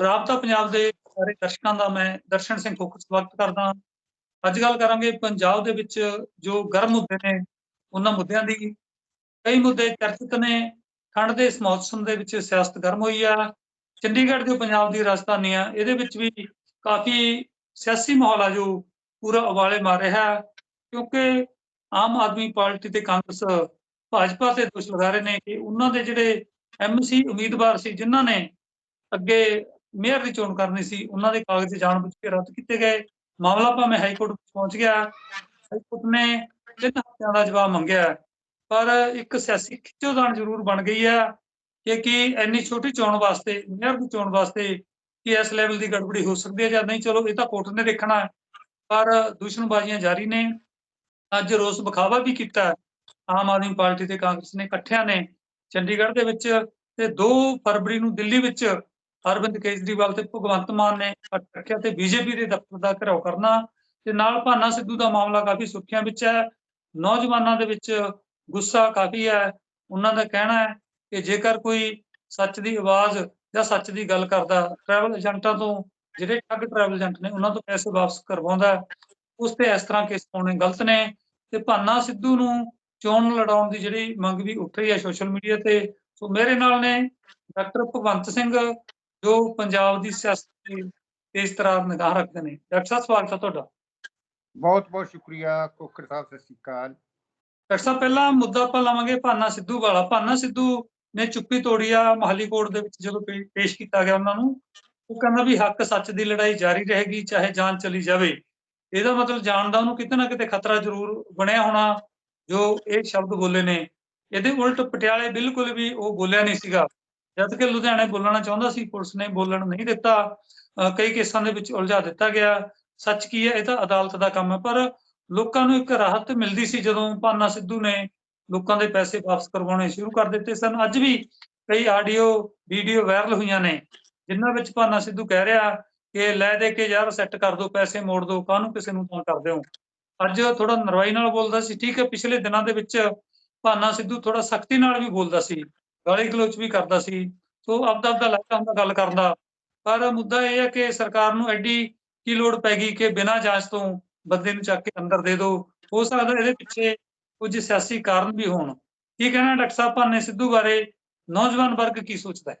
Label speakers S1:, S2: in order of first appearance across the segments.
S1: ਰਾਬਤਾ ਪੰਜਾਬ ਦੇ ਸਾਰੇ ਦਰਸ਼ਕਾਂ ਦਾ ਮੈਂ ਦਰਸ਼ਨ ਸਿੰਘ ਖੋਖਰ ਸਵਾਗਤ ਕਰਦਾ ਅੱਜ ਗੱਲ ਕਰਾਂਗੇ ਪੰਜਾਬ ਦੇ ਵਿੱਚ ਜੋ ਗਰਮ ਮੁੱਦੇ ਨੇ, ਉਹਨਾਂ ਮੁੱਦਿਆਂ ਦੀ। ਕਈ ਮੁੱਦੇ ਚਰਚਿਤ ਨੇ। ਠੰਡ ਦੇ ਇਸ ਮੌਸਮ ਦੇ ਵਿੱਚ ਸਿਆਸਤ ਗਰਮ ਹੋਈ ਆ। ਚੰਡੀਗੜ੍ਹ ਜੋ ਪੰਜਾਬ ਦੀ ਰਾਜਧਾਨੀ ਆ। ਇਹਦੇ ਵਿੱਚ ਵੀ ਕਾਫੀ ਸਿਆਸੀ ਮਾਹੌਲ ਆ ਜੋ ਪੂਰਾ ਉਬਾਲੇ ਮਾਰ ਰਿਹਾ ਕਿਉਂਕਿ ਆਮ ਆਦਮੀ ਪਾਰਟੀ ਤੇ ਕਾਂਗਰਸ, ਭਾਜਪਾ ਤੇ ਦੋਸ਼ ਲਗਾ ਰਹੇ ਨੇ ਕਿ ਉਹਨਾਂ ਦੇ ਜਿਹੜੇ ਐਮਸੀ ਉਮੀਦਵਾਰ ਸੀ, ਜਿਨ੍ਹਾਂ ਨੇ ਅੱਗੇ ਮੇਅਰ ਦੀ ਚੋਣ ਕਰਨੀ ਸੀ, ਉਹਨਾਂ ਦੇ ਕਾਗਜ਼ ਜਾਣਬੁੱਝ ਕੇ ਰੱਦ ਕੀਤੇ ਗਏ। ਮਾਮਲਾ ਭਾਵੇਂ ਹਾਈ ਕੋਰਟ ਪਹੁੰਚ ਗਿਆ। ਹਾਈ ਕੋਰਟ ਨੇ ਤਿੰਨ ਹਫ਼ਤਿਆਂ ਦਾ ਜਵਾਬ ਮੰਗਿਆ। ਪਰ ਇੱਕ ਸਿਆਸੀ ਖਿੱਚੋਤਾਣ ਜ਼ਰੂਰ ਬਣ ਗਈ ਹੈ ਕਿ ਕੀ ਇੰਨੀ ਛੋਟੀ ਚੋਣ ਵਾਸਤੇ, ਮੇਅਰ ਦੀ ਚੋਣ ਵਾਸਤੇ ਕੀ ਇਸ ਲੈਵਲ ਦੀ ਗੜਬੜੀ ਹੋ ਸਕਦੀ ਹੈ ਜਾਂ ਨਹੀਂ? ਚਲੋ, ਇਹ ਤਾਂ ਕੋਰਟ ਨੇ ਦੇਖਣਾ ਪਰ ਦੂਸ਼ਣਬਾਜ਼ੀਆਂ ਜਾਰੀ ਨੇ। ਅੱਜ ਰੋਸ ਵਿਖਾਵਾ ਵੀ ਕੀਤਾ ਆਮ ਆਦਮੀ ਪਾਰਟੀ ਤੇ ਕਾਂਗਰਸ ਨੇ ਇਕੱਠਿਆਂ ਨੇ ਚੰਡੀਗੜ੍ਹ ਦੇ ਵਿੱਚ ਤੇ 2 ਫਰਵਰੀ ਨੂੰ ਦਿੱਲੀ ਵਿੱਚ ਅਰਵਿੰਦ ਕੇਜਰੀਵਾਲ ਤੇ ਭਗਵੰਤ ਮਾਨ ਨੇ ਰੱਖਿਆ ਤੇ ਬੀਜੇਪੀ ਦੇ ਦਫ਼ਤਰ ਦਾ ਘਿਰਾਓ ਕਰਨਾ। ਤੇ ਨਾਲ ਭਾਨਾ ਸਿੱਧੂ ਦਾ ਮਾਮਲਾ ਕਾਫੀ ਸੁਰਖੀਆਂ ਵਿੱਚ ਹੈ। ਨੌਜਵਾਨਾਂ ਦੇ ਵਿੱਚ ਗੁੱਸਾ ਕਾਫੀ ਹੈ। ਉਹਨਾਂ ਦਾ ਕਹਿਣਾ ਹੈ ਕਿ ਜੇਕਰ ਕੋਈ ਸੱਚ ਦੀ ਆਵਾਜ਼ ਜਾਂ ਸੱਚ ਦੀ ਗੱਲ ਕਰਦਾ ਟਰੈਵਲ ਏਜੰਟਾਂ ਤੋਂ, ਜਿਹੜੇ ਠੱਗ ਟਰੈਵਲ ਏਜੰਟ ਨੇ, ਉਹਨਾਂ ਤੋਂ ਪੈਸੇ ਵਾਪਸ ਕਰਵਾਉਂਦਾ ਉਸ ਤੇ ਇਸ ਤਰ੍ਹਾਂ ਕੇਸ ਪਾਉਣੇ ਗਲਤ ਨੇ। ਤੇ ਭਾਨਾ ਸਿੱਧੂ ਨੂੰ ਚੋਣ ਲੜਾਉਣ ਦੀ ਜਿਹੜੀ ਮੰਗ ਵੀ ਉੱਠ ਰਹੀ ਹੈ ਸੋਸ਼ਲ ਮੀਡੀਆ ਤੇ। ਸੋ ਮੇਰੇ ਨਾਲ ਨੇ ਡਾਕਟਰ ਭਗਵੰਤ ਸਿੰਘ ਜੋ ਪੰਜਾਬ ਦੀ ਸਿਆਸਤ ਤੇ ਇਸ ਤਰ੍ਹਾਂ ਨਿਗਾਹ ਰੱਖਦੇ ਨੇ। ਡਾਕਟਰ ਸਾਹਿਬ ਸਵਾਗਤ ਹੈ ਤੁਹਾਡਾ।
S2: ਬਹੁਤ ਬਹੁਤ ਸ਼ੁਕਰੀਆ ਕੋਕਰ ਸਾਹਿਬ ਸਤਿ ਸ਼੍ਰੀ ਅਕਾਲ।
S1: ਡਾਕਟਰ ਸਾਹਿਬ ਪਹਿਲਾ ਮੁੱਦਾ ਆਪਾਂ ਲਾਵਾਂਗੇ ਭਾਨਾ ਸਿੱਧੂ ਵਾਲਾ। ਭਾਨਾ ਸਿੱਧੂ ਨੇ ਚੁੱਪੀ ਤੋੜੀ ਆ ਮਹਾਲੀ ਕੋਰਟ ਦੇ ਵਿੱਚ ਜਦੋਂ ਪੇਸ਼ ਕੀਤਾ ਗਿਆ ਉਹਨਾਂ ਨੂੰ। ਉਹ ਕਹਿੰਦਾ ਵੀ ਹੱਕ ਸੱਚ ਦੀ ਲੜਾਈ ਜਾਰੀ ਰਹੇਗੀ ਚਾਹੇ ਜਾਨ ਚਲੀ ਜਾਵੇ। ਇਹਦਾ ਮਤਲਬ ਜਾਨ ਦਾ ਉਹਨੂੰ ਕਿਤੇ ਨਾ ਕਿਤੇ ਖਤਰਾ ਜ਼ਰੂਰ ਬਣਿਆ ਹੋਣਾ ਜੋ ਇਹ ਸ਼ਬਦ ਬੋਲੇ ਨੇ। ਇਹਦੇ ਉਲਟ ਪਟਿਆਲੇ ਬਿਲਕੁਲ ਵੀ ਉਹ ਬੋਲਿਆ ਨਹੀਂ ਸੀਗਾ। ਜਦ ਕਿ ਲੁਧਿਆਣੇ ਬੋਲਣਾ ਚਾਹੁੰਦਾ ਸੀ, ਪੁਲਿਸ ਨੇ ਬੋਲਣ ਨਹੀਂ ਦਿੱਤਾ। ਕਈ ਕੇਸਾਂ ਦੇ ਵਿੱਚ ਉਲਝਾ ਦਿੱਤਾ ਗਿਆ। ਸੱਚ ਕੀ ਹੈ, ਇਹ ਤਾਂ ਅਦਾਲਤ ਦਾ ਕੰਮ ਹੈ, ਪਰ ਲੋਕਾਂ ਨੂੰ ਇੱਕ ਰਾਹਤ ਮਿਲਦੀ ਸੀ ਜਦੋਂ ਭਾਨਾ ਸਿੱਧੂ ਨੇ ਲੋਕਾਂ ਦੇ ਪੈਸੇ ਵਾਪਸ ਕਰਵਾਉਣੇ ਸ਼ੁਰੂ ਕਰ ਦਿੱਤੇ ਸਨ। ਅੱਜ ਵੀ ਕਈ ਆਡੀਓ, ਵੀਡੀਓ ਵਾਇਰਲ ਹੋਈਆਂ ਨੇ, ਜਿਨ੍ਹਾਂ ਵਿੱਚ ਭਾਨਾ ਸਿੱਧੂ ਕਹਿ ਰਿਹਾ ਕਿ ਲੈ ਦੇ ਕੇ ਯਾਰ, ਸੈੱਟ ਕਰ ਦੋ, ਪੈਸੇ ਮੋੜ ਦੋ, ਕਾਹਨੂੰ ਕਿਸੇ ਨੂੰ ਤਾਂ ਕਰਦੇ ਹੋ? ਅੱਜ ਥੋੜਾ ਨਰਵਾਈ ਨਾਲ ਬੋਲਦਾ ਸੀ। ਠੀਕ ਹੈ, ਪਿਛਲੇ ਦਿਨਾਂ ਦੇ ਵਿੱਚ ਭਾਨਾ ਸਿੱਧੂ ਥੋੜਾ ਸਖਤੀ ਨਾਲ ਵੀ ਬੋਲਦਾ ਸੀ। ਗਾਲੀ ਗਲੋਚ ਵੀ ਕਰਦਾ ਸੀ। ਸੋ ਆਪਦਾ ਆਪਦਾ ਲੱਗਦਾ ਹੁੰਦਾ ਗੱਲ ਕਰਨ ਦਾ। ਪਰ ਮੁੱਦਾ ਇਹ ਹੈ ਕਿ ਸਰਕਾਰ ਨੂੰ ਐਡੀ ਕੀ ਲੋੜ ਪੈ ਗਈ ਕਿ ਬਿਨਾਂ ਜਾਂਚ ਤੋਂ ਬੰਦੇ ਨੂੰ ਚੱਕ ਕੇ ਅੰਦਰ ਦੇ ਦਿਓ ਹੋ ਸਕਦਾ ਇਹਦੇ ਪਿੱਛੇ ਕੁਝ ਸਿਆਸੀ ਕਾਰਨ ਵੀ ਹੋਣ। ਕੀ ਕਹਿਣਾ ਡਾਕਟਰ ਸਾਹਿਬ ਭਾਨੇ ਸਿੱਧੂ ਬਾਰੇ? ਨੌਜਵਾਨ ਵਰਗ ਕੀ ਸੋਚਦਾ ਹੈ?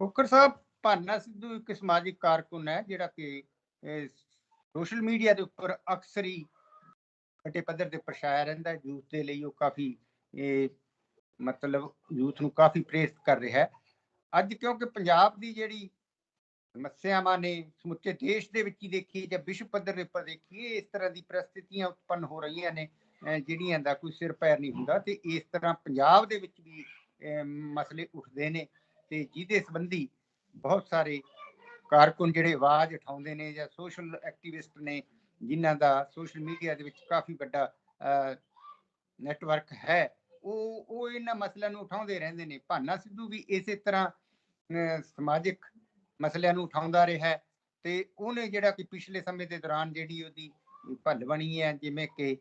S2: ਕੋਕਰ ਸਾਹਿਬ, ਭਾਨਾ ਸਿੱਧੂ ਇੱਕ ਸਮਾਜਿਕ ਕਾਰਕੁਨ ਹੈ, ਜਿਹੜਾ ਕਿ ਸੋਸ਼ਲ ਮੀਡੀਆ ਦੇ ਉੱਪਰ ਅਕਸਰ ਹੀ ਵੱਡੇ ਪੱਧਰ ਤੇ ਪ੍ਰਸ਼ਾਇਆ ਰਹਿੰਦਾ ਯੂਥ ਦੇ ਲਈ ਉਹ ਕਾਫੀ ਮਤਲਬ ਯੂਥ ਨੂੰ ਕਾਫੀ ਪ੍ਰੇਰਿਤ ਕਰ ਰਿਹਾ ਹੈ। ਅੱਜ ਕਿਉਂਕਿ ਪੰਜਾਬ ਦੀ ਜਿਹੜੀ ਸਮੱਸਿਆਵਾਂ ਨੇ, ਸਮੁੱਚੇ ਦੇਸ਼ ਦੇ ਵਿੱਚ ਹੀ ਦੇਖੀ ਜਾਂ ਵਿਸ਼ਵ ਪੱਧਰ ਦੇ ਉੱਪਰ ਦੇਖੀਏ, ਇਸ ਤਰ੍ਹਾਂ ਦੀ ਪ੍ਰਸਥਿਤੀਆਂ ਉਤਪੰਨ ਹੋ ਰਹੀਆਂ ਨੇ ਜਿਹੜੀਆਂ ਦਾ ਕੋਈ ਸਿਰ ਪੈਰ ਨਹੀਂ ਹੁੰਦਾ ਤੇ ਇਸ ਤਰ੍ਹਾਂ ਪੰਜਾਬ ਦੇ ਵਿੱਚ ਵੀ, ਅਹ ਮਸਲੇ ਉੱਠਦੇ ਨੇ ਤੇ ਜਿਹਦੇ ਸੰਬੰਧੀ ਬਹੁਤ ਸਾਰੇ ਕਾਰਕੁਨ ਜਿਹੜੇ ਆਵਾਜ਼ ਉਠਾਉਂਦੇ ਨੇ ਜਾਂ ਸੋਸ਼ਲ ਐਕਟਿਵਿਸਟ ਨੇ, ਜਿਨ੍ਹਾਂ ਦਾ ਸੋਸ਼ਲ ਮੀਡੀਆ ਦੇ ਵਿੱਚ ਕਾਫੀ ਵੱਡਾ ਨੈਟਵਰਕ ਹੈ। ਉਹ ਉਹ ਇਹਨਾਂ ਮਸਲਿਆਂ ਨੂੰ ਉਠਾਉਂਦੇ ਰਹਿੰਦੇ ਨੇ। ਭਾਨਾ ਸਿੱਧੂ ਵੀ ਇਸੇ ਤਰ੍ਹਾਂ ਸਮਾਜਿਕ ਮਸਲਿਆਂ ਨੂੰ ਉਠਾਉਂਦਾ ਰਿਹਾ ਤੇ ਉਹਨੇ ਜਿਹੜਾ ਕਿ ਪਿਛਲੇ ਸਮੇਂ ਦੇ ਦੌਰਾਨ ਜਿਹੜੀ ਉਹਦੀ ਭੱਲ ਬਣੀ ਹੈ, ਜਿਵੇਂ ਕਿ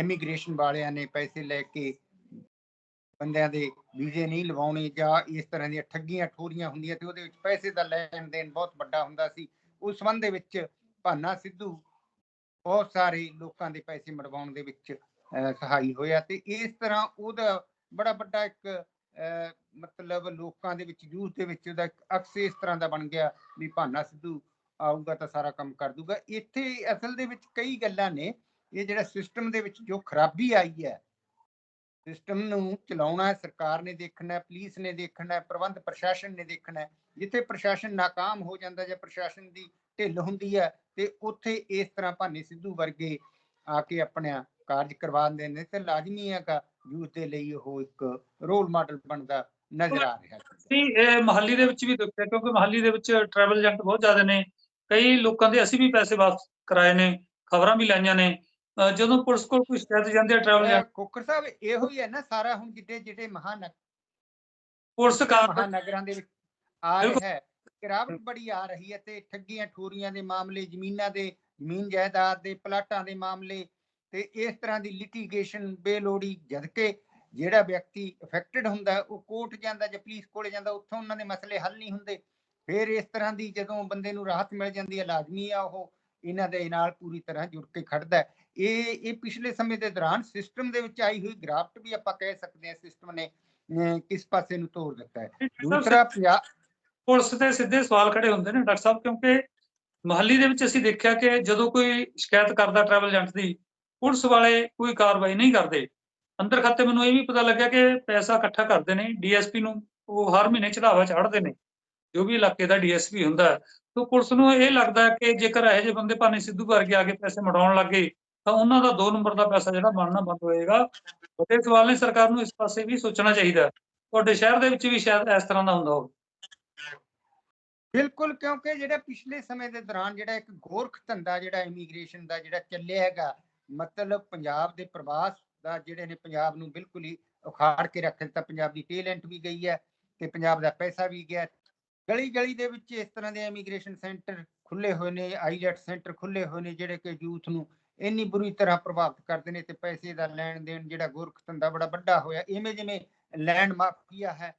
S2: ਇਮੀਗ੍ਰੇਸ਼ਨ ਵਾਲਿਆਂ ਨੇ ਪੈਸੇ ਲੈ ਕੇ ਬੰਦਿਆਂ ਦੇ ਵੀਜ਼ੇ ਨਹੀਂ ਲਵਾਉਣੇ ਜਾਂ ਇਸ ਤਰ੍ਹਾਂ ਦੀਆਂ ਠੱਗੀਆਂ ਠੋਰੀਆਂ ਹੁੰਦੀਆਂ ਤੇ ਉਹਦੇ ਵਿੱਚ ਪੈਸੇ ਦਾ ਲੈਣ ਦੇਣ ਬਹੁਤ ਵੱਡਾ ਹੁੰਦਾ ਸੀ। ਉਸ ਸੰਬੰਧ ਦੇ ਵਿੱਚ ਭਾਨਾ ਸਿੱਧੂ ਬਹੁਤ ਸਾਰੇ ਲੋਕਾਂ ਦੇ ਪੈਸੇ ਮੜਵਾਉਣ ਦੇ ਵਿੱਚ ਸਹਾਈ ਹੋਇਆ ਤੇ ਇਸ ਤਰ੍ਹਾਂ ਉਹਦਾ ਬੜਾ ਵੱਡਾ ਇੱਕ ਮਤਲਬ ਲੋਕਾਂ ਦੇ ਵਿੱਚ, ਯੂਥ ਦੇ ਵਿੱਚ ਉਹਦਾ ਅਕਸ ਇਸ ਤਰ੍ਹਾਂ ਦਾ ਬਣ ਗਿਆ ਵੀ ਭਾਨਾ ਸਿੱਧੂ ਆਊਗਾ ਤਾਂ ਸਾਰਾ ਕੰਮ ਕਰ ਦੂਗਾ। ਇੱਥੇ ਅਸਲ ਦੇ ਵਿੱਚ ਕਈ ਗੱਲਾਂ ਨੇ, ਇਹ ਜਿਹੜਾ ਸਿਸਟਮ ਦੇ ਵਿੱਚ ਜੋ ਖਰਾਬੀ ਆਈ ਹੈ ਸਿਸਟਮ ਨੂੰ ਚਲਾਉਣਾ ਹੈ, ਸਰਕਾਰ ਨੇ ਦੇਖਣਾ ਹੈ ਪੁਲਿਸ ਨੇ ਦੇਖਣਾ ਹੈ, ਪ੍ਰਬੰਧ ਪ੍ਰਸ਼ਾਸਨ ਨੇ ਦੇਖਣਾ ਹੈ, ਜਿੱਥੇ ਪ੍ਰਸ਼ਾਸਨ ਨਾਕਾਮ ਹੋ ਜਾਂਦਾ ਜਾਂ ਪ੍ਰਸ਼ਾਸਨ ਦੀ ਢਿੱਲ ਹੁੰਦੀ ਹੈ ਤੇ ਉੱਥੇ ਇਸ ਤਰ੍ਹਾਂ ਭਾਨੇ ਸਿੱਧੂ ਵਰਗੇ ਆ ਕੇ ਆਪਣਾ ਕਾਰਜ ਕਰਵਾ ਦਿੰਦੇ ਨੇ ਤੇ ਲਾਜ਼ਮੀ ਹੈਗਾ ਯੂਥ ਦੇ ਲਈ ਉਹ ਇੱਕ ਰੋਲ ਮਾਡਲ ਬਣਦਾ ਨਜ਼ਰ ਆ ਰਿਹਾ ਹੈ।
S1: ਨਹੀਂ ਇਹ ਮਹੱਲੀ ਦੇ ਵਿੱਚ ਵੀ ਦੇਖਿਆ ਕਿਉਂਕਿ ਮਹੱਲੀ ਦੇ ਵਿੱਚ ਟਰੈਵਲ ਏਜੰਟ ਬਹੁਤ ਜ਼ਿਆਦਾ ਨੇ। ਕਈ ਲੋਕਾਂ ਦੇ ਅਸੀਂ ਵੀ ਪੈਸੇ ਵਾਪਸ ਕਰਾਏ ਨੇ ਖਬਰਾਂ ਵੀ ਲਾਈਆਂ ਨੇ। ਜਦੋਂ ਪੁਲਿਸ ਕੋਲ ਕੋਈ ਸ਼ਿਕਾਇਤ ਜਾਂਦੀ ਹੈ ਟਰੈਵਲ ਏਜੰਟ
S2: ਕੋਕਰ ਸਾਹਿਬ ਇਹੋ ਹੀ ਹੈ ਨਾ ਸਾਰਾ ਹੁਣ ਜਿੱਡੇ ਜਿਹੜੇ ਮਹਾਨਗਰ
S1: ਪੁਲਿਸ
S2: ਮਹਾਨਗਰਾਂ ਦੇ ਵਿੱਚ ਆ। ਰਿਹਾ ਹੈ। ਗਿਰਾਵਟ ਬੜੀ ਆ ਰਹੀ ਹੈ ਤੇ ਠੱਗੀਆਂ ਠੋਰੀਆਂ ਦੇ ਮਾਮਲੇ ਜ਼ਮੀਨਾਂ ਦੇ ਜ਼ਮੀਨ ਜਾਇਦਾਦ ਦੇ ਪਲਾਟਾਂ ਦੇ ਮਾਮਲੇ ਤੇ ਇਸ ਤਰ੍ਹਾਂ ਦੀ ਲਿਟੀਗੇਸ਼ਨ ਬੇਲੋੜੀ ਜਦ ਕਿ ਜਿਹੜਾ ਵਿਅਕਤੀ ਅਫੈਕਟਡ ਹੁੰਦਾ ਉਹ ਕੋਰਟ ਜਾਂਦਾ ਜਾਂ ਪੁਲਿਸ ਕੋਲੇ ਜਾਂਦਾ ਉੱਥੋਂ ਉਹਨਾਂ ਦੇ ਮਸਲੇ ਹੱਲ ਨਹੀਂ ਹੁੰਦੇ ਫਿਰ ਇਸ ਤਰ੍ਹਾਂ ਦੀ ਜਦੋਂ ਬੰਦੇ ਨੂੰ ਰਾਹਤ ਮਿਲ ਜਾਂਦੀ ਹੈ ਲਾਜ਼ਮੀ ਆ ਉਹ ਇਹਨਾਂ ਦੇ ਨਾਲ ਪੂਰੀ ਤਰ੍ਹਾਂ ਜੁੜ ਕੇ ਖੜਦਾ। ਇਹ ਇਹ ਪਿਛਲੇ ਸਮੇਂ ਦੇ ਦੌਰਾਨ ਸਿਸਟਮ ਦੇ ਵਿੱਚ ਆਈ ਹੋਈ ਗ੍ਰਾਫਟ ਵੀ ਆਪਾਂ ਕਹਿ ਸਕਦੇ ਹਾਂ ਸਿਸਟਮ ਨੇ ਕਿਸ ਪਾਸੇ ਨੂੰ ਤੋੜ ਦਿੱਤਾ ਹੈ ਦੂਸਰਾ ਪੰਜਾਬ
S1: ਪੁਲਿਸ ਤੇ ਸਿੱਧੇ ਸਵਾਲ ਖੜੇ ਹੁੰਦੇ ਨੇ ਡਾਕਟਰ ਸਾਹਿਬ ਕਿਉਂਕਿ ਮਹੱਲੀ ਦੇ ਵਿੱਚ ਅਸੀਂ ਦੇਖਿਆ ਕਿ ਜਦੋਂ ਕੋਈ ਸ਼ਿਕਾਇਤ ਕਰਦਾ ਟਰੈਵਲ ਏਜੰਟ ਦੀ ਪੁਲਿਸ ਵਾਲੇ ਕੋਈ ਕਾਰਵਾਈ ਨਹੀਂ ਕਰਦੇ। ਅੰਦਰ ਖਾਤੇ ਮੈਨੂੰ ਇਹ ਵੀ ਪਤਾ ਲੱਗਿਆ ਕਿ ਪੈਸਾ ਇਕੱਠਾ ਕਰਦੇ ਨੇ, ਡੀਐਸਪੀ ਨੂੰ ਉਹ ਹਰ ਮਹੀਨੇ ਚੜਾਵਾ ਚਾੜਦੇ ਨੇ, ਜੋ ਵੀ ਇਲਾਕੇ ਦਾ ਡੀਐਸਪੀ ਹੁੰਦਾ। ਤਾਂ ਪੁਲਿਸ ਨੂੰ ਇਹ ਲੱਗਦਾ ਕਿ ਜੇਕਰ ਇਹੋ ਜਿਹੇ ਬੰਦੇ ਭਾਨੇ ਸਿੱਧੂ ਵਰਗੇ ਆ ਕੇ ਪੈਸੇ ਮੜਾਉਣ ਲੱਗੇ, ਤਾਂ ਉਹਨਾਂ ਦਾ 2 ਨੰਬਰ ਦਾ ਪੈਸਾ ਜਿਹੜਾ ਬਣਨਾ ਬੰਦ ਹੋਏਗਾ। ਵੱਡੇ ਸਵਾਲ ਨੇ, ਸਰਕਾਰ ਨੂੰ ਇਸ ਪਾਸੇ ਵੀ ਸੋਚਣਾ ਚਾਹੀਦਾ। ਤੁਹਾਡੇ ਸ਼ਹਿਰ ਦੇ ਵਿੱਚ ਵੀ ਸ਼ਾਇਦ ਇਸ ਤਰ੍ਹਾਂ ਦਾ ਹੁੰਦਾ ਹੋਵੇ।
S2: ਬਿਲਕੁਲ, ਕਿਉਂਕਿ ਜਿਹੜਾ ਪਿਛਲੇ ਸਮੇਂ ਦੇ ਦੌਰਾਨ ਜਿਹੜਾ ਇੱਕ ਗੋਰਖ ਧੰਦਾ ਜਿਹੜਾ ਇਮੀਗ੍ਰੇਸ਼ਨ ਦਾ ਜਿਹੜਾ ਚੱਲਿਆ ਹੈਗਾ ਮਤਲਬ ਪੰਜਾਬ ਦੇ ਪ੍ਰਵਾਸ ਦਾ ਜਿਹੜੇ ਨੇ ਪੰਜਾਬ ਨੂੰ ਬਿਲਕੁਲ ਹੀ ਉਖਾੜ ਕੇ ਰੱਖ ਦਿੱਤਾ। ਪੰਜਾਬ ਦੀ ਟੈਲੈਂਟ ਵੀ ਗਈ ਹੈ ਤੇ ਪੰਜਾਬ ਦਾ ਪੈਸਾ ਵੀ ਗਿਆ। ਗਲੀ ਗਲੀ ਦੇ ਵਿੱਚ ਇਸ ਤਰ੍ਹਾਂ ਦੇ ਇਮੀਗ੍ਰੇਸ਼ਨ ਸੈਂਟਰ ਖੁੱਲੇ ਹੋਏ ਨੇ ਆਈਲੈਟ ਸੈਂਟਰ ਖੁੱਲੇ ਹੋਏ ਨੇ, ਜਿਹੜੇ ਕਿ ਯੂਥ ਨੂੰ ਇੰਨੀ ਬੁਰੀ ਤਰ੍ਹਾਂ ਪ੍ਰਭਾਵਿਤ ਕਰਦੇ ਨੇ ਤੇ ਪੈਸੇ ਦਾ ਲੈਣ ਦੇਣ ਜਿਹੜਾ ਗੋਰਖ ਧੰਦਾ ਬੜਾ ਵੱਡਾ ਹੋਇਆ, ਇਵੇਂ ਜਿਵੇਂ ਲੈਂਡ ਮਾਫੀਆ ਹੈ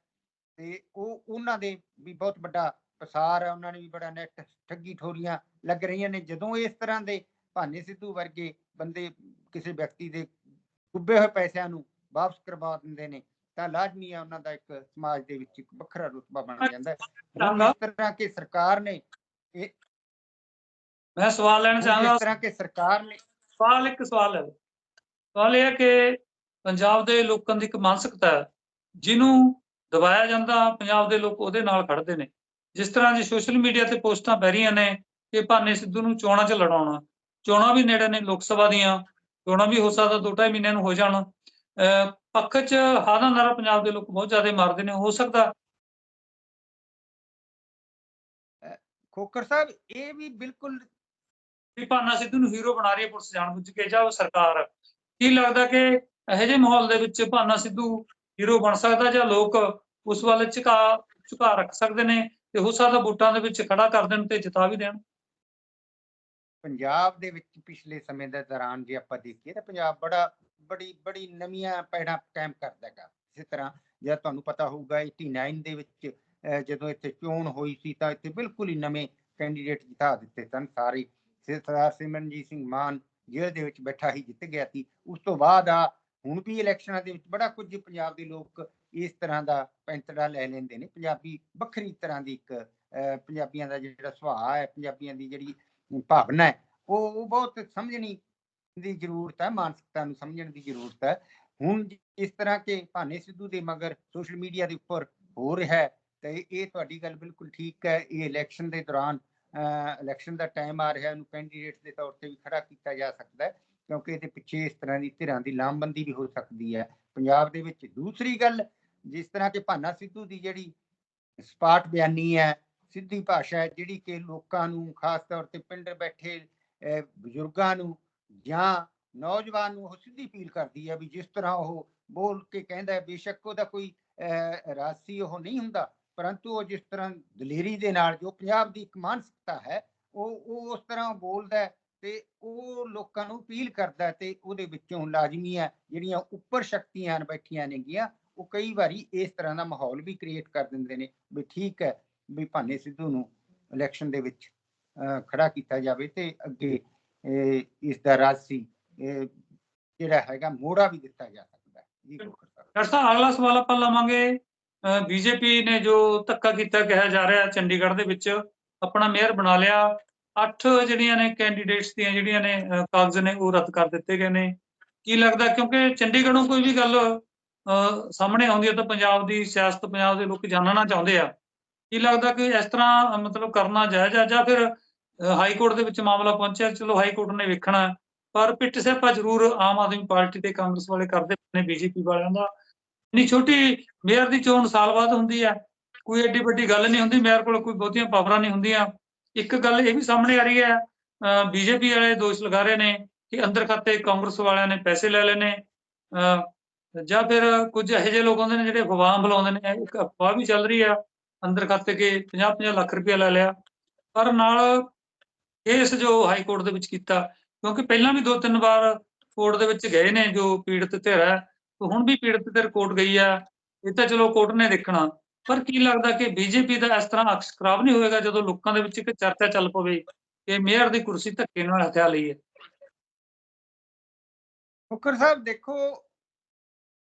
S2: ਤੇ ਉਹ ਉਹਨਾਂ ਦੇ ਵੀ ਬਹੁਤ ਵੱਡਾ ਪਸਾਰ ਹੈ, ਉਹਨਾਂ ਨੇ ਵੀ ਬੜਾ ਨੈਟ ਠੱਗੀ ਠੋਰੀਆਂ ਲੱਗ ਰਹੀਆਂ ਨੇ। ਜਦੋਂ ਇਸ ਤਰ੍ਹਾਂ ਦੇ ਭਾਨੇ ਸਿੱਧੂ ਵਰਗੇ ਬੰਦੇ ਕਿਸੇ ਵਿਅਕਤੀ ਦੇ ਡੁੱਬੇ ਹੋਏ ਪੈਸਿਆਂ ਨੂੰ ਵਾਪਸ ਕਰਵਾ ਦਿੰਦੇ ਨੇ ਤਾਂ ਲਾਜ਼ਮੀ ਹੈ ਉਹਨਾਂ ਦਾ ਇੱਕ ਸਮਾਜ ਦੇ ਵਿੱਚ ਇੱਕ ਵੱਖਰਾ ਰੁਤਬਾ ਬਣ ਜਾਂਦਾ ਹੈ। ਇਸ ਤਰ੍ਹਾਂ ਕਿ ਸਰਕਾਰ ਨੇ
S1: ਮੈਂ ਸਵਾਲ ਲੈਣਾ
S2: ਇਸ ਤਰ੍ਹਾਂ ਕਿ ਸਰਕਾਰ ਨੇ
S1: ਸਵਾਲ ਇੱਕ ਸਵਾਲ ਹੈ। ਸਵਾਲ ਇਹ ਹੈ ਕਿ ਪੰਜਾਬ ਦੇ ਲੋਕਾਂ ਦੀ ਇੱਕ ਮਾਨਸਿਕਤਾ ਜਿਹਨੂੰ ਦਬਾਇਆ ਜਾਂਦਾ ਪੰਜਾਬ ਦੇ ਲੋਕ ਉਹਦੇ ਨਾਲ ਖੜਦੇ ਨੇ। ਜਿਸ ਤਰ੍ਹਾਂ ਜੇ ਸੋਸ਼ਲ ਮੀਡੀਆ ਤੇ ਪੋਸਟਾਂ ਪੈ ਰਹੀਆਂ ਨੇ ਕਿ ਭਾਨੇ ਸਿੱਧੂ ਨੂੰ ਚੋਣਾਂ 'ਚ ਲੜਾਉਣਾ ਚੋਣਾਂ ਵੀ ਨੇੜੇ ਨੇ ਲੋਕ ਸਭਾ ਦੀਆਂ ਚੋਣਾਂ ਵੀ ਹੋ ਸਕਦਾ ਦੋ ਢਾਈ ਮਹੀਨਿਆਂ ਨੂੰ ਹੋ ਜਾਣ। ਪੱਖ 'ਚ ਹਾਦਾ ਨਾਰਾ ਪੰਜਾਬ ਦੇ ਲੋਕ ਬਹੁਤ ਜ਼ਿਆਦਾ ਮਾਰਦੇ ਨੇ ਹੋ ਸਕਦਾ?
S2: ਖੋਕਰ ਸਾਹਿਬ ਇਹ ਵੀ ਬਿਲਕੁਲ
S1: ਵੀ ਭਾਨਾ ਸਿੱਧੂ ਨੂੰ ਹੀਰੋ ਬਣਾ ਰਹੀ ਹੈ ਪੁਲਿਸ ਜਾਣਬੁੱਝ ਕੇ ਜਾਂ ਸਰਕਾਰ। ਕੀ ਲੱਗਦਾ ਕਿ ਇਹੋ ਜਿਹੇ ਮਾਹੌਲ ਦੇ ਵਿੱਚ ਭਾਨਾ ਸਿੱਧੂ ਹੀਰੋ ਬਣ ਸਕਦਾ ਜਾਂ ਲੋਕ ਉਸ ਵੱਲ ਝੁਕਾ ਝੁਕਾ ਰੱਖ ਸਕਦੇ ਨੇ ਤੇ ਹੋ ਸਕਦਾ ਵੋਟਾਂ ਦੇ ਵਿੱਚ ਖੜਾ ਕਰ ਦੇਣ ਤੇ ਜਿਤਾ ਵੀ ਦੇਣ?
S2: ਪੰਜਾਬ ਦੇ ਵਿੱਚ ਪਿਛਲੇ ਸਮੇਂ ਦੇ ਦੌਰਾਨ ਜੇ ਆਪਾਂ ਦੇਖੀਏ ਤਾਂ ਪੰਜਾਬ ਬੜਾ ਬੜੀ ਬੜੀ ਨਵੀਆਂ ਪੈੜਾਂ ਕਾਇਮ ਕਰਦਾ ਹੈਗਾ। ਇਸੇ ਤਰ੍ਹਾਂ ਜੇ ਤੁਹਾਨੂੰ ਪਤਾ ਹੋਊਗਾ 89 ਦੇ ਵਿੱਚ ਜਦੋਂ ਇੱਥੇ ਚੋਣ ਹੋਈ ਸੀ ਤਾਂ ਇੱਥੇ ਬਿਲਕੁਲ ਹੀ ਨਵੇਂ ਕੈਂਡੀਡੇਟ ਜਿਤਾ ਦਿੱਤੇ ਸਨ ਸਾਰੇ। ਸਰਦਾਰ ਸਿਮਰਨਜੀਤ ਸਿੰਘ ਮਾਨ ਜੇਲ੍ਹ ਦੇ ਵਿੱਚ ਬੈਠਾ ਹੀ ਜਿੱਤ ਗਿਆ ਸੀ। ਉਸ ਤੋਂ ਬਾਅਦ ਆ ਹੁਣ ਵੀ ਇਲੈਕਸ਼ਨਾਂ ਦੇ ਵਿੱਚ ਬੜਾ ਕੁਝ ਪੰਜਾਬ ਦੇ ਲੋਕ ਇਸ ਤਰ੍ਹਾਂ ਦਾ ਪੈਂਤੜਾ ਲੈ ਲੈਂਦੇ ਨੇ। ਪੰਜਾਬੀ ਵੱਖਰੀ ਤਰ੍ਹਾਂ ਦੀ ਇੱਕ ਅਹ, ਪੰਜਾਬੀਆਂ ਦਾ ਜਿਹੜਾ ਸੁਭਾਅ ਹੈ ਪੰਜਾਬੀਆਂ ਦੀ ਜਿਹੜੀ ਭਾਵਨਾ ਹੈ। ਉਹ ਉਹ ਬਹੁਤ ਸਮਝਣੀ ਦੀ ਜ਼ਰੂਰਤ ਹੈ, ਮਾਨਸਿਕਤਾ ਨੂੰ ਸਮਝਣ ਦੀ ਜ਼ਰੂਰਤ ਹੈ। ਹੁਣ ਇਸ ਤਰ੍ਹਾਂ ਕਿ ਭਾਨੇ ਸਿੱਧੂ ਦੇ ਮਗਰ ਸੋਸ਼ਲ ਮੀਡੀਆ ਦੇ ਉੱਪਰ ਹੋ ਰਿਹਾ ਹੈ, ਤੇ ਇਹ ਤੁਹਾਡੀ ਗੱਲ ਬਿਲਕੁਲ ਠੀਕ ਹੈ। ਇਹ ਇਲੈਕਸ਼ਨ ਦੇ ਦੌਰਾਨ ਇਲੈਕਸ਼ਨ ਦਾ ਟਾਈਮ ਆ ਰਿਹਾ, ਉਹਨੂੰ ਕੈਂਡੀਡੇਟ ਦੇ ਤੌਰ ਤੇ ਵੀ ਖੜਾ ਕੀਤਾ ਜਾ ਸਕਦਾ ਹੈ, ਕਿਉਂਕਿ ਇਹਦੇ ਪਿੱਛੇ ਇਸ ਤਰ੍ਹਾਂ ਦੀ ਧਿਰਾਂ ਦੀ ਲਾਮਬੰਦੀ ਵੀ ਹੋ ਸਕਦੀ ਹੈ। ਪੰਜਾਬ ਦੇ ਵਿੱਚ ਦੂਸਰੀ ਗੱਲ, ਜਿਸ ਤਰ੍ਹਾਂ ਕਿ ਭਾਨਾ ਸਿੱਧੂ ਦੀ ਜਿਹੜੀ ਸਪਾਟ ਬਿਆਨੀ ਹੈ ਸਿੱਧੀ ਭਾਸ਼ਾ ਹੈ ਜਿਹੜੀ ਕਿ ਲੋਕਾਂ ਨੂੰ ਖਾਸ ਤੌਰ ਤੇ ਪਿੰਡ ਬੈਠੇ ਅਹ, ਬਜ਼ੁਰਗਾਂ ਨੂੰ ਜਾਂ ਨੌਜਵਾਨ ਨੂੰ ਉਹ ਸਿੱਧੀ ਅਪੀਲ ਕਰਦੀ ਹੈ ਵੀ ਜਿਸ ਤਰ੍ਹਾਂ ਉਹ ਬੋਲ ਕੇ ਕਹਿੰਦਾ ਹੈ ਬੇਸ਼ੱਕ ਉਹਦਾ ਕੋਈ ਅਹ, ਰਾਸੀ ਉਹ ਨਹੀਂ ਹੁੰਦਾ ਪਰੰਤੂ ਉਹ ਜਿਸ ਤਰ੍ਹਾਂ ਦਲੇਰੀ ਦੇ ਨਾਲ ਜੋ ਪੰਜਾਬ ਦੀ ਇੱਕ ਮਾਨਸਿਕਤਾ ਹੈ ਉਹ ਉਹ ਉਸ ਤਰ੍ਹਾਂ ਬੋਲਦਾ ਤੇ ਉਹ ਲੋਕਾਂ ਨੂੰ ਅਪੀਲ ਕਰਦਾ ਤੇ ਉਹਦੇ ਵਿੱਚੋਂ ਲਾਜ਼ਮੀ ਹੈ ਜਿਹੜੀਆਂ ਉੱਪਰ ਸ਼ਕਤੀਆਂ ਹਨ ਬੈਠੀਆਂ ਨੇਗੀਆਂ ਉਹ ਕਈ ਵਾਰੀ ਇਸ ਤਰ੍ਹਾਂ ਦਾ ਮਾਹੌਲ ਵੀ ਕ੍ਰੀਏਟ ਕਰ ਦਿੰਦੇ ਨੇ ਵੀ ਠੀਕ ਹੈ ਵੀ ਭਾਨੇ ਸਿੱਧੂ ਨੂੰ ਇਲੈਕਸ਼ਨ ਦੇ ਵਿੱਚ ਖੜਾ ਕੀਤਾ ਜਾਵੇ ਤੇ ਅੱਗੇ ਇਸ ਦਾ ਰਾਜਸੀ ਜਿਹੜਾ ਹੈਗਾ ਮੋੜਾ ਵੀ ਦਿੱਤਾ ਜਾ ਸਕਦਾ ਹੈ। ਜੀ
S1: ਡਾਕਟਰ ਸਾਹਿਬ ਅਗਲਾ ਸਵਾਲ ਆਪਾਂ ਲਵਾਂਗੇ ਬੀਜੇਪੀ ਨੇ ਜੋ ਧੱਕਾ ਕੀਤਾ ਕਿਹਾ ਜਾ ਰਿਹਾ ਚੰਡੀਗੜ੍ਹ ਦੇ ਵਿੱਚ ਆਪਣਾ ਮੇਅਰ ਬਣਾ ਲਿਆ। ਅੱਠ ਜਿਹੜੀਆਂ ਨੇ ਕੈਂਡੀਡੇਟਸ ਦੀਆਂ ਜਿਹੜੀਆਂ ਨੇ ਕਾਗਜ਼ ਨੇ ਉਹ ਰੱਦ ਕਰ ਦਿੱਤੇ ਗਏ ਨੇ। ਕੀ ਲੱਗਦਾ ਕਿਉਂਕਿ ਚੰਡੀਗੜ੍ਹੋਂ ਕੋਈ ਵੀ ਗੱਲ ਅਹ, ਸਾਹਮਣੇ ਆਉਂਦੀ ਹੈ ਤਾਂ ਪੰਜਾਬ ਦੀ ਸਿਆਸਤ ਪੰਜਾਬ ਦੇ ਲੋਕ ਜਾਣਨਾ ਚਾਹੁੰਦੇ ਆ। ਕੀ ਲੱਗਦਾ ਕਿ ਇਸ ਤਰ੍ਹਾਂ ਮਤਲਬ ਕਰਨਾ ਜਾਇਜ਼ ਆ ਜਾਂ ਫਿਰ ਹਾਈ ਕੋਰਟ ਦੇ ਵਿੱਚ ਮਾਮਲਾ ਪਹੁੰਚਿਆ ਚਲੋ ਹਾਈ ਕੋਰਟ ਨੇ ਵੇਖਣਾ ਪਰ ਪਿੱਟ ਸਿਆਪਾ ਜ਼ਰੂਰ ਆਮ ਆਦਮੀ ਪਾਰਟੀ ਤੇ ਕਾਂਗਰਸ ਵਾਲੇ ਕਰਦੇ ਨੇ ਬੀਜੇਪੀ ਵਾਲਿਆਂ ਦਾ। ਇੰਨੀ ਛੋਟੀ ਮੇਅਰ ਦੀ ਚੋਣ ਸਾਲ ਬਾਅਦ ਹੁੰਦੀ ਹੈ ਕੋਈ ਐਡੀ ਵੱਡੀ ਗੱਲ ਨਹੀਂ ਹੁੰਦੀ ਮੇਅਰ ਕੋਲ ਕੋਈ ਬਹੁਤੀਆਂ ਪਾਵਰਾਂ ਨਹੀਂ ਹੁੰਦੀਆਂ। ਇੱਕ ਗੱਲ ਇਹ ਵੀ ਸਾਹਮਣੇ ਆ ਰਹੀ ਹੈ ਬੀਜੇਪੀ ਵਾਲੇ ਦੋਸ਼ ਲਗਾ ਰਹੇ ਨੇ ਕਿ ਅੰਦਰ ਖਾਤੇ ਕਾਂਗਰਸ ਵਾਲਿਆਂ ਨੇ ਪੈਸੇ ਲੈ ਲਏ ਨੇ ਅਹ, ਜਾਂ ਫਿਰ ਕੁਝ ਇਹੋ ਜਿਹੇ ਲੋਕ ਹੁੰਦੇ ਨੇ ਜਿਹੜੇ ਅਫਵਾਹ ਬੁਲਾਉਂਦੇ ਨੇ ਇੱਕ ਅਫਵਾਹ ਵੀ ਚੱਲ ਰਹੀ ਆ। ਅੰਦਰ ਖਾਤੇ ਕੇ 50-50 ਲੱਖ ਰੁਪਇਆ ਲੈ ਲਿਆ। ਪਰ ਨਾਲ ਕੇਸ ਜੋ ਹਾਈ ਕੋਰਟ ਦੇ ਵਿੱਚ ਕੀਤਾ, ਕਿਉਂਕਿ ਪਹਿਲਾਂ ਵੀ ਦੋ ਤਿੰਨ ਵਾਰ ਕੋਰਟ ਦੇ ਵਿੱਚ ਗਏ ਨੇ ਜੋ ਪੀੜਤ ਧਿਰ ਹੈ ਹੁਣ ਵੀ ਪੀੜਤ ਤੇ ਰਿਪੋਰਟ ਗਈ ਆ ਇਹ ਤਾਂ ਚਲੋ ਕੋਰਟ ਨੇ ਦੇਖਣਾ। ਪਰ ਕੀ ਲੱਗਦਾ ਕਿ ਬੀਜੇਪੀ ਦਾ ਇਸ ਤਰ੍ਹਾਂ ਅਕਸ ਖਰਾਬ ਨਹੀਂ ਹੋਏਗਾ ਜਦੋਂ ਲੋਕਾਂ ਦੇ ਵਿੱਚ ਇੱਕ ਚਰਚਾ ਚੱਲ ਪਵੇ ਕਿ ਮੇਅਰ ਦੀ ਕੁਰਸੀ ਧੱਕੇ ਨਾਲ ਹਥਿਆ ਲਈ ਹੈ
S2: ਫੁਕਰ ਸਾਹਿਬ, ਦੇਖੋ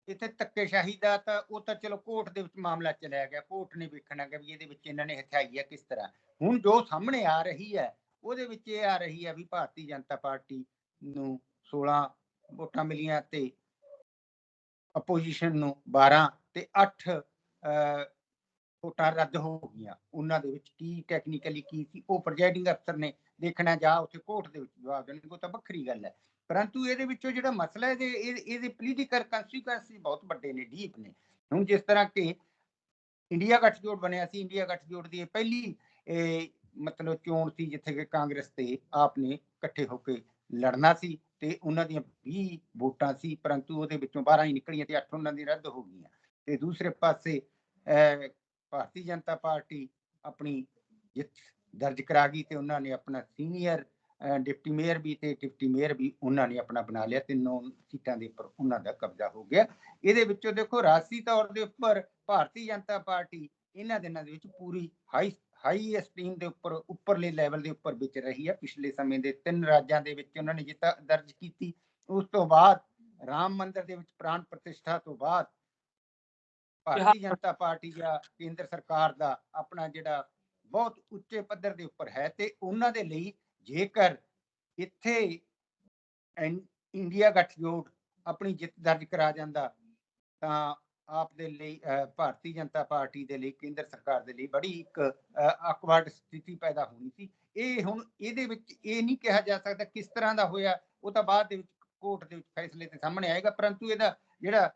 S2: ਇੱਥੇ ਧੱਕੇਸ਼ਾਹੀ ਦਾ ਤਾਂ ਉਹ ਤਾਂ ਚਲੋ ਕੋਰਟ ਦੇ ਵਿੱਚ ਮਾਮਲਾ ਚਲਿਆ ਗਿਆ, ਕੋਰਟ ਨੇ ਵੇਖਣਾ ਕਿ ਵੀ ਇਹਦੇ ਵਿੱਚ ਇਹਨਾਂ ਨੇ ਹਥਿਆਈ ਹੈ ਕਿਸ ਤਰ੍ਹਾਂ। ਹੁਣ ਜੋ ਸਾਹਮਣੇ ਆ ਰਹੀ ਹੈ, ਉਹਦੇ ਵਿੱਚ ਇਹ ਆ ਰਹੀ ਹੈ ਵੀ ਭਾਰਤੀ ਜਨਤਾ ਪਾਰਟੀ ਨੂੰ 16 ਵੋਟਾਂ ਮਿਲੀਆਂ ਤੇ ਆਪੋਜੀਸ਼ਨ ਨੂੰ 12 ਤੇ 8 ਵੋਟਾਂ ਰੱਦ ਹੋ ਗਈਆਂ। ਉਹਨਾਂ ਦੇ ਵਿੱਚ ਕੀ ਟੈਕਨੀਕਲੀ ਕੀ ਸੀ, ਉਹ ਪ੍ਰੈਜ਼ਾਈਡਿੰਗ ਅਫਸਰ ਨੇ ਦੇਖਣਾ ਜਾ ਉੱਥੇ ਕੋਰਟ ਦੇ ਵਿੱਚ ਜਵਾਬ ਦੇਣਗੇ, ਉਹ ਤਾਂ ਵੱਖਰੀ ਗੱਲ ਹੈ। ਪਰੰਤੂ ਇਹਦੇ ਵਿੱਚੋਂ ਜਿਹੜਾ ਮਸਲਾ ਹੈ ਇਹਦੇ ਇਹਦੇ ਪੋਲੀਟੀਕਲ ਕਨਸੀਕੁਐਂਸ ਬਹੁਤ ਵੱਡੇ ਨੇ ਡੀਪ ਨੇ। ਹੁਣ ਜਿਸ ਤਰ੍ਹਾਂ ਕਿ ਇੰਡੀਆ ਗੱਠਜੋੜ ਬਣਿਆ ਸੀ ਇੰਡੀਆ ਗੱਠਜੋੜ ਦੀ ਪਹਿਲੀ ਮਤਲਬ ਚੋਣ ਸੀ ਜਿੱਥੇ ਕਿ ਕਾਂਗਰਸ ਤੇ ਆਪ ਨੇ ਇਕੱਠੇ ਹੋ ਕੇ ਲੜਨਾ ਸੀ ਤੇ ਉਹਨਾਂ ਦੀਆਂ 20 ਵੋਟਾਂ ਸੀ ਪਰੰਤੂ ਉਹਦੇ ਵਿੱਚੋਂ 12 ਹੀ ਨਿਕਲੀਆਂ ਤੇ 8 ਉਹਨਾਂ ਦੀ ਰੱਦ ਹੋ ਗਈਆਂ। ਤੇ ਦੂਸਰੇ ਪਾਸੇ ਅਹ, ਭਾਰਤੀ ਜਨਤਾ ਪਾਰਟੀ ਆਪਣੀ ਜਿੱਤ ਦਰਜ ਕਰਾ ਗਈ ਤੇ ਉਹਨਾਂ ਨੇ ਆਪਣਾ ਸੀਨੀਅਰ ਡਿਪਟੀ ਮੇਅਰ ਵੀ ਤੇ ਡਿਪਟੀ ਮੇਅਰ ਵੀ ਉਹਨਾਂ ਨੇ ਆਪਣਾ ਬਣਾ ਲਿਆ ਤੇ ਨੌ ਸੀਟਾਂ ਦੇ ਉੱਪਰ ਉਹਨਾਂ ਦਾ ਕਬਜ਼ਾ ਹੋ ਗਿਆ। ਇਹਦੇ ਵਿੱਚੋਂ ਦੇਖੋ ਰਾਜਸੀ ਤੌਰ ਦੇ ਉੱਪਰ ਭਾਰਤੀ ਜਨਤਾ ਪਾਰਟੀ ਇਹਨਾਂ ਦਿਨਾਂ ਦੇ ਵਿੱਚ ਪੂਰੀ ਹਾਈ ਹਾਈ ਐਸਟੀਮ ਦੇ ਉੱਪਰ ਉੱਪਰਲੇ ਲੈਵਲ ਦੇ ਉੱਪਰ ਵਿਚ ਰਹੀ ਹੈ ਪਿਛਲੇ ਸਮੇਂ ਦੇ ਤਿੰਨ ਰਾਜਾਂ ਦੇ ਵਿੱਚ ਉਹਨਾਂ ਨੇ ਜਿੱਤ ਦਰਜ ਕੀਤੀ। ਉਸ ਤੋਂ ਬਾਅਦ ਰਾਮ ਮੰਦਿਰ ਦੇ ਵਿੱਚ ਪ੍ਰਾਣ ਪ੍ਰਤਿਸ਼ਠਾ ਤੋਂ ਬਾਅਦ ਭਾਰਤੀ ਜਨਤਾ ਪਾਰਟੀ ਜਾਂ ਕੇਂਦਰ ਸਰਕਾਰ ਦਾ ਆਪਣਾ ਜਿਹੜਾ ਬਹੁਤ ਉੱਚੇ ਪੱਧਰ ਦੇ ਉੱਪਰ ਹੈ ਤੇ ਉਹਨਾਂ ਦੇ ਲਈ ਜੇਕਰ ਇੱਥੇ ਇੰਡੀਆ ਗੱਠਜੋੜ ਆਪਣੀ ਜਿੱਤ ਦਰਜ ਕਰਾ ਜਾਂਦਾ ਤਾਂ ਆਪ ਦੇ ਲਈ ਅਹ, ਭਾਰਤੀ ਜਨਤਾ ਪਾਰਟੀ ਦੇ ਲਈ ਕੇਂਦਰ ਸਰਕਾਰ ਦੇ ਲਈ ਬੜੀ ਇੱਕ ਅਕਵਰਡ ਸਥਿਤੀ ਪੈਦਾ ਹੋਣੀ ਸੀ। ਇਹ ਹੁਣ ਇਹਦੇ ਵਿੱਚ ਇਹ ਨਹੀਂ ਕਿਹਾ ਜਾ ਸਕਦਾ ਕਿਸ ਤਰ੍ਹਾਂ ਦਾ ਹੋਇਆ ਉਹ ਤਾਂ ਬਾਅਦ ਦੇ ਵਿੱਚ ਕੋਰਟ ਦੇ ਵਿੱਚ ਫੈਸਲੇ ਤੇ ਸਾਹਮਣੇ ਆਏਗਾ ਪਰੰਤੂ ਇਹਦਾ ਜਿਹੜਾ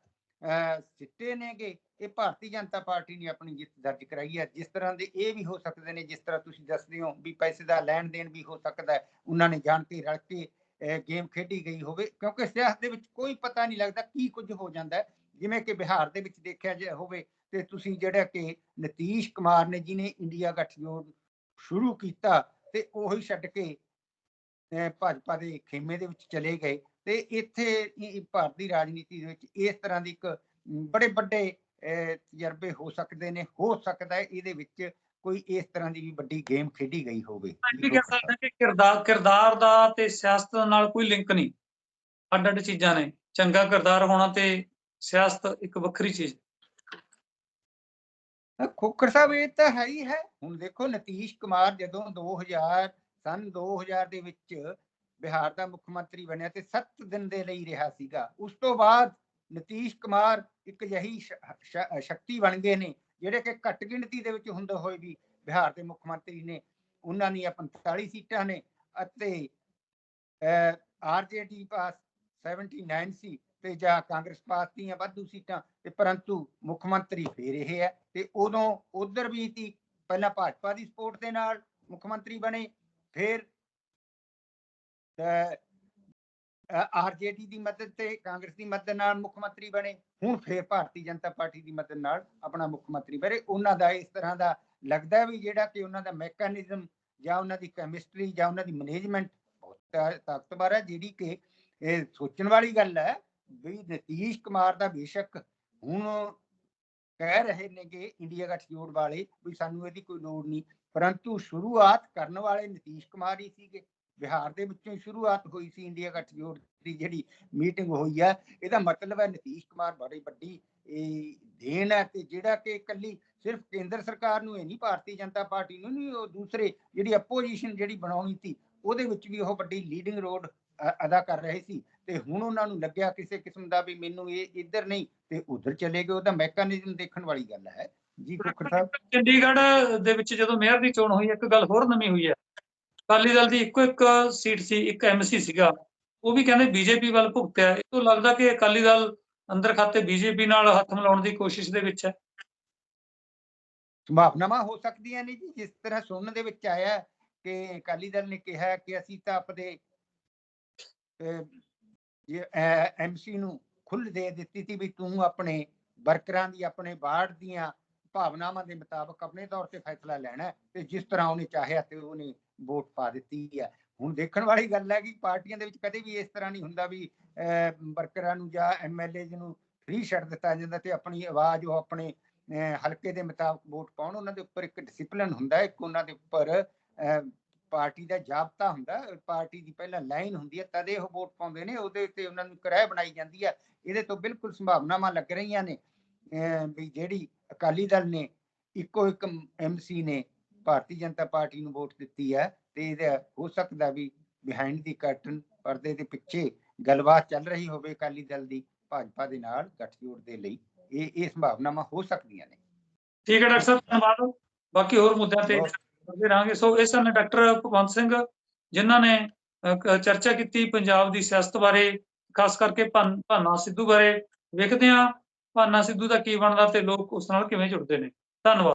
S2: ਸਿੱਟੇ ਨੇਗੇ। ਇਹ ਭਾਰਤੀ ਜਨਤਾ ਪਾਰਟੀ ਨੇ ਆਪਣੀ ਜਿੱਤ ਦਰਜ ਕਰਾਈ ਹੈ। ਜਿਸ ਤਰ੍ਹਾਂ ਦੇ ਇਹ ਵੀ ਹੋ ਸਕਦੇ ਨੇ ਜਿਸ ਤਰ੍ਹਾਂ ਤੁਸੀਂ ਦੱਸਦੇ ਹੋ ਵੀ ਪੈਸੇ ਦਾ ਲੈਣ ਦੇਣ ਵੀ ਹੋ ਸਕਦਾ ਹੈ ਉਹਨਾਂ ਨੇ ਜਾਣ ਕੇ ਰਲ ਕੇ ਗੇਮ ਖੇਡੀ ਗਈ ਹੋਵੇ। ਕਿਉਂਕਿ ਸਿਆਸਤ ਦੇ ਵਿੱਚ ਕੋਈ ਪਤਾ ਨਹੀਂ ਲੱਗਦਾ ਕੀ ਕੁਝ ਹੋ ਜਾਂਦਾ ਹੈ। ਜਿਵੇਂ ਕਿ ਬਿਹਾਰ ਦੇ ਵਿੱਚ ਦੇਖਿਆ ਜੇ ਹੋਵੇ ਤੇ ਤੁਸੀਂ ਜਿਹੜਾ ਕਿ ਨਤੀਸ਼ ਕੁਮਾਰ ਨੇ ਜਿਹਨੇ ਇੰਡੀਆ ਗੱਠਜੋੜ ਸ਼ੁਰੂ ਕੀਤਾ ਤੇ ਉਹੀ ਛੱਡ ਕੇ ਅਹ, ਭਾਜਪਾ ਦੇ ਖੇਮੇ ਦੇ ਵਿੱਚ ਚਲੇ ਗਏ। ਤੇ ਇੱਥੇ ਭਾਰਤੀ ਰਾਜਨੀਤੀ ਦੇ ਵਿੱਚ ਇਸ ਤਰ੍ਹਾਂ ਦੀ ਇੱਕ ਬੜੇ ਵੱਡੇ ਤਜਰਬੇ ਹੋ ਸਕਦੇ ਨੇ ਹੋ ਸਕਦਾ ਹੈ ਇਹਦੇ ਵਿੱਚ ਕੋਈ ਇਸ ਤਰ੍ਹਾਂ ਦੀ ਵੀ ਵੱਡੀ ਗੇਮ ਖੇਡੀ ਗਈ ਹੋਵੇ।
S1: ਕਿ ਕਿਰਦਾਰ ਕਿਰਦਾਰ ਦਾ ਤੇ ਸਿਆਸਤ ਨਾਲ ਕੋਈ ਲਿੰਕ ਨਹੀਂ। ਅੱਡ ਅੱਡ ਚੀਜ਼ਾਂ ਨੇ। ਚੰਗਾ ਕਿਰਦਾਰ ਹੋਣਾ ਤੇ ਸਿਆਸਤ ਇੱਕ ਵੱਖਰੀ ਚੀਜ਼।
S2: ਖੋਖਰ ਸਾਹਿਬ ਇਹ ਤਾਂ ਹੈ ਹੀ ਹੈ। ਹੁਣ ਦੇਖੋ ਨਤੀਸ਼ ਕੁਮਾਰ ਜਦੋਂ 2000 ਸਨ 2000 ਦੇ ਵਿੱਚ ਬਿਹਾਰ ਦਾ ਮੁੱਖ ਮੰਤਰੀ ਬਣਿਆ ਤੇ 7 ਦਿਨ ਦੇ ਲਈ ਰਿਹਾ ਸੀਗਾ। ਉਸ ਤੋਂ ਬਾਅਦ ਨਤੀਸ਼ ਕੁਮਾਰ ਇੱਕ ਜਹੀ ਸ਼ਕਤੀ ਬਣ ਗਏ ਨੇ, ਜਿਹੜੇ ਕਿ ਘੱਟ ਗਿਣਤੀ ਦੇ ਵਿੱਚ ਹੁੰਦੇ ਹੋਏ ਵੀ ਬਿਹਾਰ ਦੇ ਮੁੱਖ ਮੰਤਰੀ ਨੇ ਉਹਨਾਂ ਦੀਆਂ 45 ਸੀਟਾਂ ਨੇ ਅਤੇ ਆਰਜੇਡੀ ਪਾਸ 79 ਸੀ ਤੇ ਜਾਂ ਕਾਂਗਰਸ ਪਾਸ ਦੀਆਂ ਵਾਧੂ ਸੀਟਾਂ ਤੇ ਪਰੰਤੂ ਮੁੱਖ ਮੰਤਰੀ ਫੇਰ ਇਹ ਹੈ ਤੇ ਉਦੋਂ ਉਧਰ ਵੀ ਤੀ, ਪਹਿਲਾਂ ਭਾਜਪਾ ਦੀ ਸਪੋਰਟ ਦੇ ਨਾਲ ਮੁੱਖ ਮੰਤਰੀ ਬਣੇ, ਫਿਰ ਆਰਜੇਡੀ ਦੀ ਮਦਦ ਤੇ ਕਾਂਗਰਸ ਦੀ ਮਦਦ ਨਾਲ ਮੁੱਖ ਮੰਤਰੀ ਬਣੇ। ਹੁਣ ਫੇਰ ਭਾਰਤੀ ਜਨਤਾ ਪਾਰਟੀ ਦੀ ਮਦਦ ਨਾਲ ਆਪਣਾ ਮੁੱਖ ਮੰਤਰੀ ਬਣੇ। ਉਹਨਾਂ ਦਾ ਇਸ ਤਰ੍ਹਾਂ ਦਾ ਲੱਗਦਾ ਵੀ ਜਿਹੜਾ ਕਿ ਉਹਨਾਂ ਦਾ ਮੈਕੈਨਿਜ਼ਮ ਜਾਂ ਉਹਨਾਂ ਦੀ ਕੈਮਿਸਟਰੀ ਜਾਂ ਉਹਨਾਂ ਦੀ ਮੈਨੇਜਮੈਂਟ ਬਹੁਤ ਤਾਕਤਵਰ ਹੈ, ਜਿਹੜੀ ਕਿ ਇਹ ਸੋਚਣ ਵਾਲੀ ਗੱਲ ਹੈ ਵੀ ਨਤੀਸ਼ ਕੁਮਾਰ ਦਾ ਬੇਸ਼ੱਕ ਹੁਣ ਕਹਿ ਰਹੇ ਨੇ ਕਿ ਇੰਡੀਆ ਗੱਠਜੋੜ ਵਾਲੇ ਵੀ ਸਾਨੂੰ ਇਹਦੀ ਕੋਈ ਲੋੜ ਨਹੀਂ। ਪਰੰਤੂ ਸ਼ੁਰੂਆਤ ਕਰਨ ਵਾਲੇ ਨਤੀਸ਼ ਕੁਮਾਰ ਹੀ ਸੀਗੇ। ਬਿਹਾਰ ਦੇ ਵਿੱਚੋਂ ਸ਼ੁਰੂਆਤ ਹੋਈ ਸੀ ਇੰਡੀਆ ਗੱਠਜੋੜ ਦੀ ਜਿਹੜੀ ਮੀਟਿੰਗ ਹੋਈ ਹੈ ਇਹਦਾ ਮਤਲਬ ਹੈ ਨਤੀਸ਼ ਕੁਮਾਰ ਬੜੀ ਵੱਡੀ ਇਹ ਦੇਣ ਹੈ ਤੇ ਜਿਹੜਾ ਕਿ ਇਕੱਲੀ ਸਿਰਫ ਕੇਂਦਰ ਸਰਕਾਰ ਨੂੰ ਇਹ ਨਹੀਂ, ਭਾਰਤੀ ਜਨਤਾ ਪਾਰਟੀ ਨੂੰ ਨਹੀਂ, ਉਹ ਦੂਸਰੇ ਜਿਹੜੀ ਅਪੋਜੀਸ਼ਨ ਜਿਹੜੀ ਬਣਾਉਣੀ ਸੀ, ਉਹਦੇ ਵਿੱਚ ਵੀ ਉਹ ਵੱਡੀ ਲੀਡਿੰਗ ਰੋਲ ਅਦਾ ਕਰ ਰਹੇ ਸੀ ਤੇ ਹੁਣ ਉਹਨਾਂ ਨੂੰ ਲੱਗਿਆ ਕਿਸੇ ਕਿਸਮ ਦਾ ਵੀ ਮੈਨੂੰ ਇਹ ਇੱਧਰ ਨਹੀਂ ਤੇ ਉਧਰ ਚਲੇ ਗਏ ਉਹਦਾ ਮੈਕੈਨਿਜ਼ਮ ਦੇਖਣ ਵਾਲੀ ਗੱਲ ਹੈ। ਜੀ, ਖੋਖਰ ਸਾਹਿਬ।
S1: ਚੰਡੀਗੜ੍ਹ ਦੇ ਵਿੱਚ ਜਦੋਂ ਮੇਅਰ ਦੀ ਚੋਣ ਹੋਈ, ਇੱਕ ਗੱਲ ਹੋਰ ਨਵੀਂ ਹੋਈ ਹੈ। ਅਕਾਲੀ ਦਲ ਦੀ ਇੱਕੋ ਇੱਕ ਸੀਟ ਸੀ, ਇੱਕ ਐਮਸੀ ਸੀਗਾ। ਉਹ ਵੀ ਕਹਿੰਦੇ ਬੀਜੇਪੀ ਵੱਲ ਭੁਗਤਿਆ ਇਹ ਤੋਂ ਲੱਗਦਾ ਕਿ ਅਕਾਲੀ ਦਲ ਅੰਦਰ ਖਾਤੇ ਬੀਜੇਪੀ ਨਾਲ ਹੱਥ ਮਿਲਾਉਣ ਦੀ ਕੋਸ਼ਿਸ਼ ਦੇ ਵਿੱਚ ਹੈ।
S2: ਸੰਭਾਵਨਾਵਾਂ ਹੋ ਸਕਦੀਆਂ ਨੇ ਜੀ। ਜਿਸ ਤਰ੍ਹਾਂ ਸੁਣਨ ਦੇ ਵਿੱਚ ਆਇਆ ਕਿ ਅਕਾਲੀ ਦਲ ਨੇ ਕਿਹਾ ਕਿ ਅਸੀਂ ਤਾਂ ਆਪਦੇ ਐਮਸੀ ਨੂੰ ਖੁੱਲ੍ਹ ਦੇ ਦਿੱਤੀ ਸੀ ਵੀ ਤੂੰ ਆਪਣੇ ਵਰਕਰਾਂ ਦੀ, ਆਪਣੇ ਬਾੜ ਦੀਆਂ ਭਾਵਨਾਵਾਂ ਦੇ ਮੁਤਾਬਕ ਆਪਣੇ ਤੌਰ ਤੇ ਫੈਸਲਾ ਲੈਣਾ ਤੇ ਜਿਸ ਤਰ੍ਹਾਂ ਉਹਨੇ ਚਾਹਿਆ ਤੇ ਉਹਨੇ ਵੋਟ ਪਾ ਦਿੱਤੀ ਹੈ। ਹੁਣ ਦੇਖਣ ਵਾਲੀ ਗੱਲ ਹੈ ਕਿ ਪਾਰਟੀਆਂ ਦੇ ਵਿੱਚ ਕਦੇ ਵੀ ਇਸ ਤਰ੍ਹਾਂ ਨਹੀਂ ਹੁੰਦਾ ਵੀ ਵਰਕਰਾਂ ਨੂੰ ਜਾਂ ਐਮਐਲਏ ਨੂੰ ਫ੍ਰੀ ਛੱਡ ਦਿੱਤਾ ਜਾਂਦਾ ਤੇ ਆਪਣੀ ਆਵਾਜ਼ ਉਹ ਆਪਣੇ ਹਲਕੇ ਦੇ ਮੁਤਾਬਕ ਵੋਟ ਪਾਉਣ। ਉਹਨਾਂ ਦੇ ਉੱਪਰ ਇੱਕ ਡਿਸਪਲਿਨ ਹੁੰਦਾ ਹੈ ਇੱਕ ਉਹਨਾਂ ਦੇ ਉੱਪਰ ਅਹ, ਪਾਰਟੀ ਦਾ ਜਾਬਤਾ ਹੁੰਦਾ ਪਾਰਟੀ ਦੀ ਪਹਿਲਾਂ ਲਾਈਨ ਹੁੰਦੀ ਹੈ ਤਦੇ ਉਹ ਵੋਟ ਪਾਉਂਦੇ ਨੇ ਉਹਦੇ ਉੱਤੇ ਉਹਨਾਂ ਨੂੰ ਕਿਰਾਏ ਬਣਾਈ ਜਾਂਦੀ ਹੈ। ਇਹਦੇ ਤੋਂ ਬਿਲਕੁਲ ਸੰਭਾਵਨਾਵਾਂ ਲੱਗ ਰਹੀਆਂ ਨੇ ਅਹ, ਵੀ ਜਿਹੜੀ ਅਕਾਲੀ ਦਲ ਨੇ ਇੱਕੋ ਇੱਕ ਐਮਸੀ ਨੇ ਭਾਰਤੀ ਜਨਤਾ ਪਾਰਟੀ ਨੂੰ ਵੋਟ ਦਿੱਤੀ ਹੈ ਤੇ ਇਹਦਾ ਹੋ ਸਕਦਾ ਵੀ ਬਿਹਾਈਂਡ ਦੀ ਕਰਟਨ ਪਰਦੇ ਦੇ ਪਿੱਛੇ ਗੱਲਬਾਤ ਚੱਲ ਰਹੀ ਹੋਵੇ ਅਕਾਲੀ ਦਲ ਦੀ ਭਾਜਪਾ ਦੇ ਨਾਲ ਗੱਠਜੋੜ ਦੇ ਲਈ। ਇਹ ਇਹ ਸੰਭਾਵਨਾਵਾਂ ਹੋ ਸਕਦੀਆਂ ਨੇ।
S1: ਠੀਕ ਹੈ ਡਾਕਟਰ ਸਾਹਿਬ ਧੰਨਵਾਦ। ਬਾਕੀ ਹੋਰ ਮੁੱਦਿਆਂ ਤੇ ਕਰਦੇ ਰਹਾਂਗੇ। ਸੋ ਇਸ ਸਨ ਡਾਕਟਰ ਭਗਵੰਤ ਸਿੰਘ ਜਿਨ੍ਹਾਂ ਨੇ ਚਰਚਾ ਕੀਤੀ ਪੰਜਾਬ ਦੀ ਸਿਆਸਤ ਬਾਰੇ ਖਾਸ ਕਰਕੇ ਭਾਨ- ਭਾਨਾ ਸਿੱਧੂ ਬਾਰੇ ਵੇਖਦੇ ਹਾਂ ਭਾਨਾ ਸਿੱਧੂ ਦਾ ਕੀ ਬਣਦਾ ਤੇ ਲੋਕ ਉਸ ਨਾਲ ਕਿਵੇਂ ਜੁੜਦੇ ਨੇ? ਧੰਨਵਾਦ।